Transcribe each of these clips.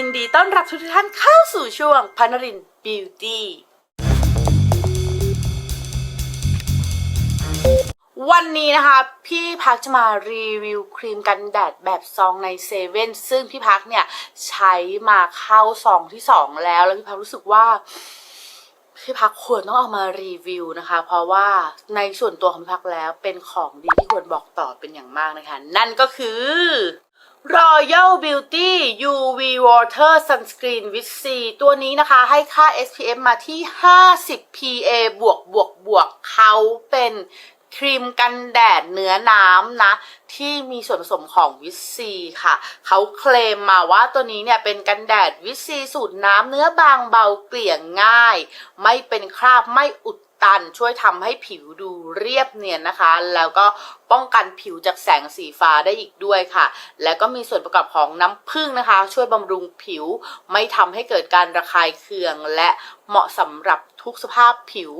ยินดีต้อนรับทุกท่านเข้าสู่ช่วงพนรินบิวตี้วันนี้นะคะ พี่พักจะมารีวิวครีมกันแดดแบบซองในเซเว่นซึ่งพี่พักเนี่ย ใช้มาเข้าซองที่สองแล้ว แล้วพี่พักรู้สึกว่าพี่พักควรต้องเอามารีวิวนะคะ เพราะว่าในส่วนตัวของพี่พักแล้วเป็นของดีที่ควรบอกต่อเป็นอย่างมากนะคะ นั่นก็คือ Royal Beauty UV Water Sunscreen with C ตัวนี้นะคะให้ค่า SPF มาที่ 50 PA บวกบวกบวกเขาเป็นครีมกันแดดเนื้อน้ำนะ ที่มีส่วนผสมของวิตซีค่ะ เขาเคลมมาว่าตัวนี้เนี่ยเป็นกันแดดวิตซีสูตรน้ำเนื้อบางเบาเกลี่ยง่าย ไม่เป็นคราบไม่อุด ตันช่วยทำให้ผิวดูเรียบเนียนนะคะ แล้วก็ป้องกันผิวจากแสงสีฟ้าได้อีกด้วยค่ะ แล้วก็มีส่วนประกอบของน้ำผึ้งนะคะ ช่วยบำรุงผิวไม่ทำให้เกิดการระคายเคือง และเหมาะสำหรับทุกสภาพผิว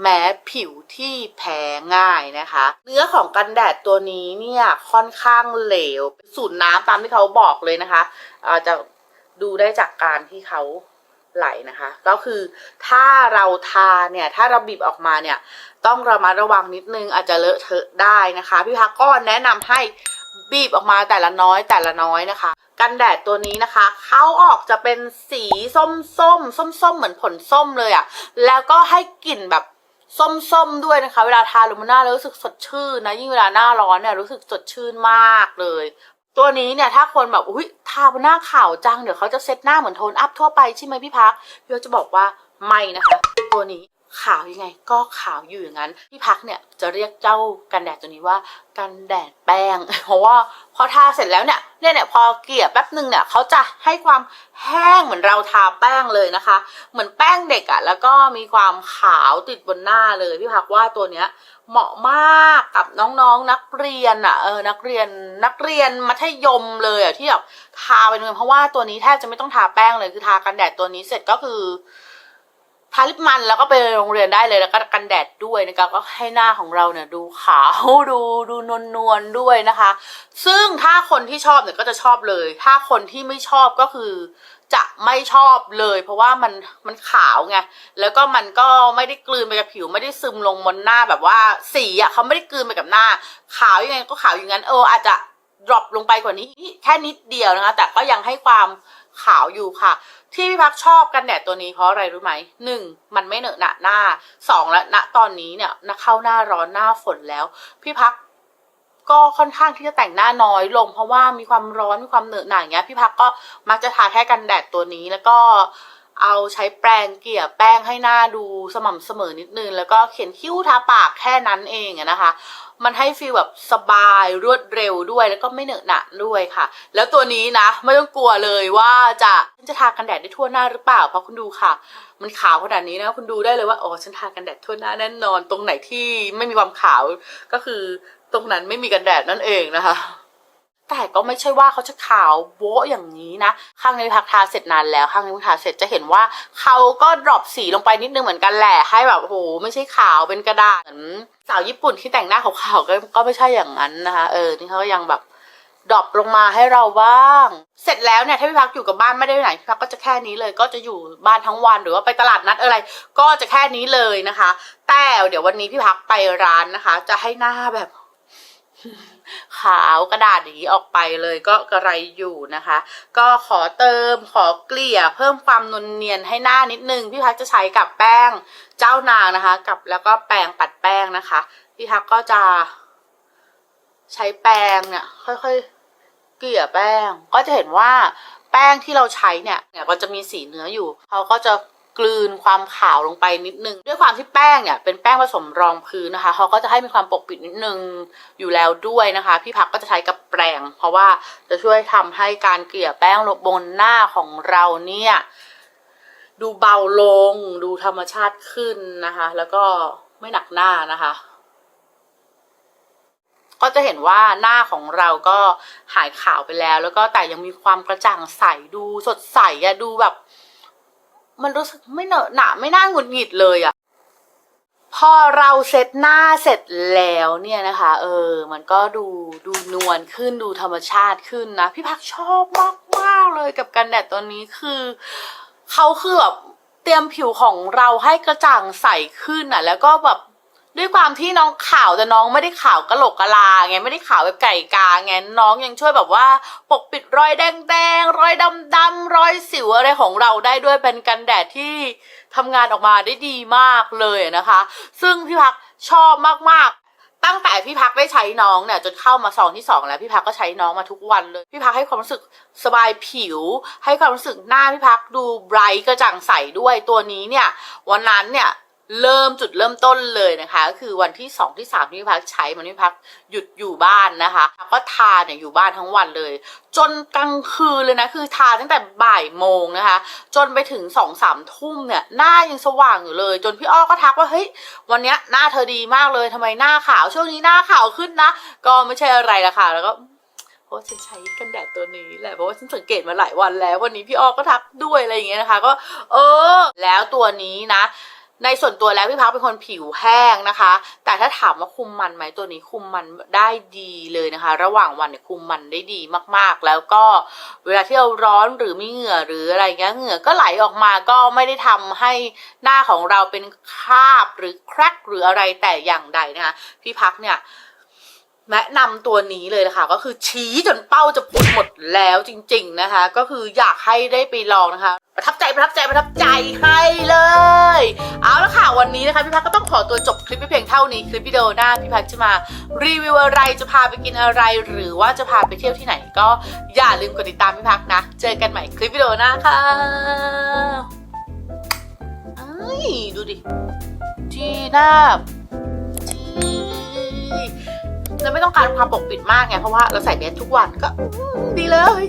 แม้ผิวที่แพ้ง่ายนะคะ เนื้อของกันแดดตัวนี้เนี่ยค่อนข้างเหลว สูตรน้ำตามที่เขาบอกเลยนะคะอาจะดูได้จากการที่เขา ไหลนะคะ ก็คือถ้าเราทาเนี่ยถ้าเราบีบออกมาเนี่ยต้องระมัดระวังนิดนึงอาจจะเลอะเทอะได้นะคะ พี่พักก็แนะนำให้บีบออกมาแต่ละน้อยแต่ละน้อยนะคะ กันแดดตัวนี้นะคะ เขาออกจะเป็นสีส้มส้มส้มส้มเหมือนผลส้มเลยอะ่ะแล้วก็ให้กลิ่นแบบส้มๆด้วยนะคะ เวลาทาลูมิน่าแล้วรู้สึกสดชื่นนะยิ่งเวลาหน้าร้อนเนี่ยรู้สึกสดชื่นมากเลย ตัวนี้เนี่ยถ้าคนแบบอุ้ยทาบนหน้าขาวจังเดี๋ยวเขาจะเซตหน้าเหมือนโทนอัพทั่วไปใช่ไหมพี่พักพี่จะบอกว่าไม่นะคะ ตัวนี้ ขาวยังไงก็ขาวอยู่อย่างนั้น พี่พักเนี่ยจะเรียกเจ้ากันแดดตัวนี้ว่ากันแดดแป้ง เพราะว่าพอทาเสร็จแล้วเนี่ยเนี่ยเนี่ยพอเกลี่ยแป๊บหนึ่งเนี่ยเขาจะให้ความแห้งเหมือนเราทาแป้งเลยนะคะ เหมือนแป้งเด็กอะ่ะแล้วก็มีความขาวติดบนหน้าเลยพี่พักว่าตัวเนี้ยเหมาะมากกับน้องๆนักเรียนอะเออนักเรียนนักเรียนมัธยมเลยอะที่แบบทาไปเลยเพราะว่าตัวนี้แทบจะไม่ต้องทาแป้งเลยคือทากันแดดตัวนี้เสร็จก็คือ ทาลิปมันแล้วก็ไปโรงเรียนได้เลยแล้วก็กันแดดด้วยนะคะก็ให้หน้าของเราเนี่ยดูขาวดูดูนวลนวลๆด้วยนะคะ ซึ่งถ้าคนที่ชอบเนี่ยก็จะชอบเลย ถ้าคนที่ไม่ชอบก็คือจะไม่ชอบเลย เพราะว่ามันมันขาวไงแล้วก็มันก็ไม่ได้กลืนไปกับผิวไม่ได้ซึมลงบนหน้าแบบว่าสีอะเขาไม่ได้กลืนไปกับหน้า ขาวยังไงก็ขาวอย่างนั้นเอออาจจะดรอปลงไปกว่านี้แค่นิดเดียวนะคะ แต่ก็ยังให้ความ ขาวอยู่ค่ะ ที่พี่พักชอบกันแดดตัวนี้เพราะอะไรรู้ไหมหนึ่งมันไม่เหนอะหนะหน้าสองและณตอนนี้เนี่ยนะเข้าหน้าร้อนหน้าฝนแล้ว พี่พักก็ค่อนข้างที่จะแต่งหน้าน้อยลง เพราะว่ามีความร้อนมีความเหนอะหนะอย่างเงี้ยพี่พักก็มักจะทาแค่กันแดดตัวนี้แล้วก็ เอาใช้แปรงเกลี่ยแป้งให้หน้าดูสม่ำเสมอนิดนึง แล้วก็เขียนคิ้วทาปากแค่นั้นเองนะคะ มันให้ฟีลแบบสบายรวดเร็วด้วยแล้วก็ไม่เหนอะหนะด้วยค่ะ แล้วตัวนี้นะ ไม่ต้องกลัวเลยว่าจะจะทากันแดดได้ทั่วหน้าหรือเปล่า เพราะคุณดูค่ะ มันขาวขนาดนี้นะคุณดูได้เลยว่าอ๋อฉันทากันแดดทั่วหน้าแน่นอน ตรงไหนที่ไม่มีความขาวก็คือตรงนั้นไม่มีกันแดดนั่นเองนะคะ แต่ก็ไม่ใช่ว่าเขาจะขาวโบ๊ะอย่างนี้นะ ข้างในพักทาเสร็จนานแล้ว ข้างในพักทาเสร็จจะเห็นว่าเขาก็ดรอปสีลงไปนิดนึงเหมือนกันแหละ ให้แบบโอ้โหไม่ใช่ขาวเป็นกระดาษเหมือนสาวญี่ปุ่นที่แต่งหน้าขาวๆก็ก็ไม่ใช่อย่างนั้นนะคะ เออ นี่เขาก็ยังแบบดรอปลงมาให้เราบ้าง เสร็จแล้วเนี่ยถ้าพี่พักอยู่กับบ้านไม่ได้ไปไหนพี่พักก็จะแค่นี้เลย ก็จะอยู่บ้านทั้งวันหรือว่าไปตลาดนัดอะไร ก็จะแค่นี้เลยนะคะ แต่เดี๋ยววันนี้พี่พักไปร้านนะคะ จะให้หน้าแบบ ขาวกระดาษอย่างนี้ออกไปเลยก็กระไรอยู่นะคะ ก็ขอเติมขอเกลี่ยเพิ่มความนวลเนียนให้หน้านิดนึง พี่พักจะใช้กับแป้งเจ้านางนะคะ กับแล้วก็แปรงปัดแป้งนะคะ พี่พักก็จะใช้แปรงเนี่ย ค่อยๆ เกลี่ยแป้ง ก็จะเห็นว่าแป้งที่เราใช้เนี่ยเนี่ยก็จะมีสีเนื้ออยู่เขาก็จะ กลืนความขาวลงไปนิดนึง ด้วยความที่แป้งเนี่ยเป็นแป้งผสมรองพื้นนะคะเขาก็จะให้มีความปกปิดนิดนึงอยู่แล้วด้วยนะคะ พี่พักก็จะใช้กับแปรง เพราะว่าจะช่วยทำให้การเกลี่ยแป้งลงบนหน้าของเราเนี่ยดูเบาลง ดูธรรมชาติขึ้นนะคะ แล้วก็ไม่หนักหน้านะคะ ก็จะเห็นว่าหน้าของเราก็หายขาวไปแล้ว แล้วก็แต่ยังมีความกระจ่างใสดูสดใสอะดูแบบ มันรู้สึกไม่เหนอะหนะไม่น่าหงุดหงิดเลยอะพอเราเซ็ตหน้าเสร็จแล้วเนี่ยนะคะ เออ มันก็ดูดูนวลขึ้นดูธรรมชาติขึ้นนะ พี่พักชอบมากมากเลยกับกันแดดตัวนี้คือเขาคือแบบเตรียมผิวของเราให้กระจ่างใสขึ้นอะ แล้วก็แบบ ด้วยความที่น้องขาวแต่น้องไม่ได้ขาวกะโหลกกะลาไงไม่ได้ขาวแบบไก่กาไงน้องยังช่วยแบบว่า ปกปิดรอยแดงๆรอยดำๆรอยสิวอะไรของเราได้ด้วยเป็นกันแดดที่ทำงานออกมาได้ดีมากเลยนะคะ ซึ่งพี่พักชอบมากๆ ตั้งแต่พี่พักได้ใช้น้องเนี่ยจนเข้ามาซองที่สองแล้วพี่พักก็ใช้น้องมาทุกวันเลย พี่พักให้ความรู้สึกสบายผิว ให้ความรู้สึกหน้าพี่พักดูไบรท์กระจ่างใสด้วยตัวนี้เนี่ย วันนั้นเนี่ย เริ่มจุดเริ่มต้นเลยนะคะก็คือวันที่สองที่สามที่พี่พักใช้มันพี่พักหยุดอยู่บ้านนะคะก็ทาเนี่ยอยู่บ้านทั้งวันเลย จนกลางคืนเลยนะคือทาตั้งแต่บ่ายโมงนะคะ จนไปถึงสองสามทุ่มเนี่ยหน้ายังสว่างอยู่เลย จนพี่อ้อก็ทักว่าเฮ้ยวันเนี้ยหน้าเธอดีมากเลยทำไมหน้าขาวช่วงนี้หน้าขาวขึ้นนะ ก็ไม่ใช่อะไรละค่ะแล้วก็เพราะฉันใช้กันแดดตัวนี้แหละเพราะว่าฉันสังเกตมาหลายวันแล้ว วันนี้พี่อ้อก็ทักด้วยอะไรอย่างเงี้ยนะคะ ก็ เออ แล้วตัวนี้นะ ในส่วนตัวแล้วพี่พักเป็นคนผิวแห้งนะคะ แต่ถ้าถามว่าคุมมันไหมตัวนี้คุมมันได้ดีเลยนะคะ ระหว่างวันเนี่ยคุมมันได้ดีมากๆ แล้วก็เวลาที่เราร้อนหรือมีเหงื่อหรืออะไรเงี้ยเหงื่อก็ไหลออกมาก็ไม่ได้ทำให้หน้าของเราเป็นคราบหรือแครกหรืออะไรแต่อย่างใดนะคะพี่พักเนี่ยแนะนำตัวนี้เลยนะคะก็คือชี้จนเป้าจะพุดหมดแล้วจริง ๆนะคะ ก็คืออยากให้ได้ไปลองนะคะ ประทับใจประทับใจประทับใจให้เลย เอาละค่ะ วันนี้นะคะพี่พักก็ต้องขอตัวจบคลิปเพียงเท่านี้ คลิปวิดีโอหน้าพี่พักจะมารีวิวอะไรจะพาไปกินอะไร หรือว่าจะพาไปเที่ยวที่ไหนก็อย่าลืมกดติดตามพี่พักนะ เจอกันใหม่คลิปวิดีโอหน้าค่ะดูดิจีหน้าจีเราไม่ต้องการความปกปิดมากไง เพราะว่าเราใส่เบสทุกวันก็ดีเลย